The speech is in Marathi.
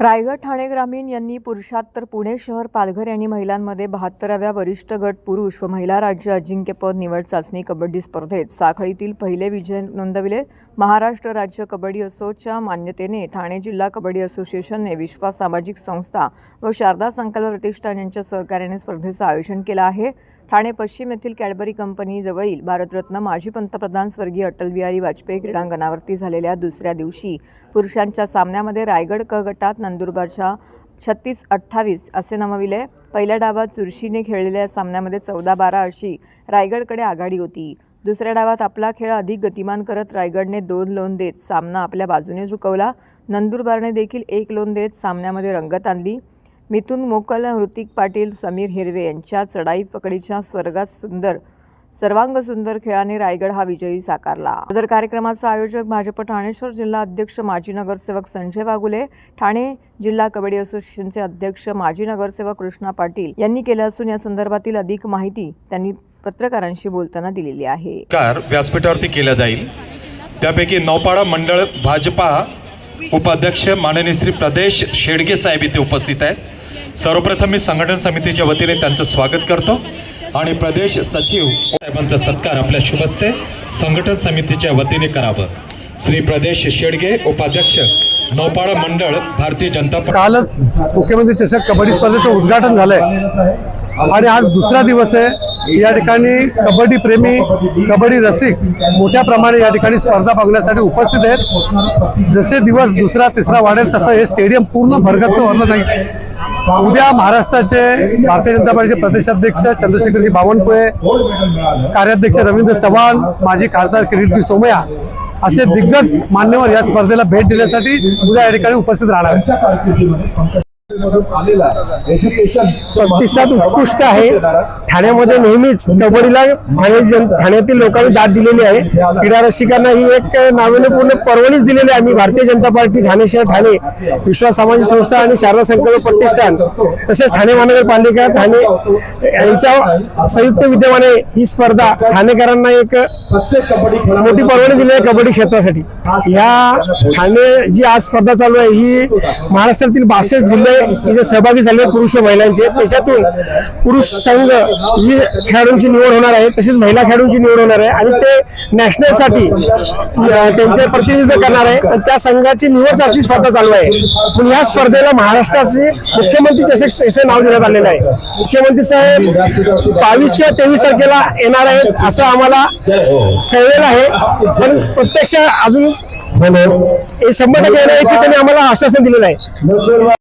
रायगड ठाणे ग्रामीण यांनी पुरुषात तर पुणे शहर पालघर यांनी महिलांमध्ये बहात्तराव्या वरिष्ठ गट पुरुष व महिला राज्य अजिंक्यपद निवड चाचणी कबड्डी स्पर्धेत. साखळीतील पहिले विजय नोंदविले महाराष्ट्र राज्य कबड्डी असोच्या मान्यतेने. ठाणे जिल्हा कबड्डी असोसिएशनने विश्वास सामाजिक संस्था व शारदा संकल्प प्रतिष्ठान यांच्या सहकार्याने स्पर्धेचं आयोजन केलं आहे. ठाणे पश्चिम येथील कॅडबरी कंपनीजवळील भारतरत्न माजी पंतप्रधान स्वर्गीय अटल बिहारी वाजपेयी क्रीडांगणावरती झालेल्या दुसऱ्या दिवशी पुरुषांच्या सामन्यामध्ये रायगड क गटात नंदुरबारच्या छत्तीस अठ्ठावीस असे नमविले. पहिल्या डावात चुरशीने खेळलेल्या सामन्यामध्ये चौदा बारा अशी रायगडकडे आघाडी होती. दुसऱ्या डावात आपला खेळ अधिक गतिमान करत रायगडने दोन लोन देत सामना आपल्या बाजूने झुकवला. नंदुरबारने देखील एक लोन देत सामन्यामध्ये रंगत आणली. मिथुन मोकल हृतिक पाटील समीर हिरवे यांच्या चढाई पकडीच्या स्वर्गात सुंदर सर्वांग सुंदर खेळाने रायगड हा विजयी साकारला. सदर कार्यक्रमाचा आयोजक भाजप ठाणेश्वर जिल्हा अध्यक्ष माजी नगरसेवक संजय वागुले ठाणे जिल्हा कबड्डी असोसिएशनचे अध्यक्ष माजी नगरसेवक कृष्णा पाटील यांनी केलं असून या संदर्भातील अधिक माहिती त्यांनी पत्रकारांशी बोलताना दिलेली आहे. कार व्यासपीठावरती केला जाईल. त्यापैकी नौपाडा मंडळ भाजपा उपाध्यक्ष माननीय श्री प्रदेश शेडगे साहेब इथे उपस्थित आहेत. सर्वप्रथम मी संघटन समितीच्या वतीने त्यांचं स्वागत करतो आणि प्रदेश सचिव साहेबांचा सत्कार आपल्या शुभस्ते संघटन समितीच्या वतीने करावं. श्री प्रदेश शेडगे उपाध्यक्ष नौपाडा मंडळ भारतीय जनता कालच मुख्यमंत्री चषक कबड्डी स्पर्धेचं उद्घाटन झालंय. आणि आज दुसरा दिवस आहे. या ठिकाणी कबड्डी प्रेमी कबड्डी रसिक मोठ्या प्रमाणे या ठिकाणी स्पर्धा बघण्यासाठी उपस्थित आहेत. जसे दिवस दुसरा तिसरा वाढेल तसं हे स्टेडियम पूर्ण भरगच्च भरलं जाईल. उद्या महाराष्ट्राचे भारतीय जनता पार्टीचे प्रदेशाध्यक्ष चंद्रशेखरजी बावनकुळे कार्याध्यक्ष रवींद्र चव्हाण माजी खासदार किरीटजी सोमया असे दिग्गज मान्यवर या स्पर्धेला भेट देण्यासाठी उद्या या ठिकाणी उपस्थित राहणार. प्रतिसाद उत्कृष्ट आहे. ठाण्यामध्ये नेहमीच कबड्डीला ठाणे जन ठाण्यातील लोकांनी दाद दिलेली आहे. क्रीडा रसिकांना ही एक नाविन्यपूर्ण पर्वणीच दिलेली आहे. आम्ही भारतीय जनता पार्टी ठाणे शहर ठाणे विश्वास सामाजिक संस्था आणि शारदा संकल्प प्रतिष्ठान तसेच ठाणे महानगरपालिका ठाणे यांच्या संयुक्त विद्यमाने ही स्पर्धा ठाणेकरांना एक मोठी पर्वणी दिली आहे कबड्डी क्षेत्रासाठी. ह्या ठाणे जी आज स्पर्धा चालू आहे ही महाराष्ट्रातील बासष्ट जिल्हे इथे सहभागी झाले आहेत पुरुष व महिलांचे. त्याच्यातून पुरुष संघ ही खेळाडूंची निवड होणार आहे. तसेच महिला खेळाडूंची निवड होणार आहे. आणि ते नॅशनलसाठी त्यांचे प्रतिनिधित्व करणार आहे. आणि त्या संघाची निवड चाचणी स्पर्धा चालू आहे. पण या स्पर्धेला महाराष्ट्राचे मुख्यमंत्री चषक असे नाव देण्यात आलेलं आहे. मुख्यमंत्री साहेब बावीस किंवा तेवीस तारखेला येणार आहेत असं आम्हाला कळलेलं आहे. पण प्रत्यक्ष अजून हे शंभर टक्के येणार याची त्यांनी आम्हाला आश्वासन दिलेलं आहे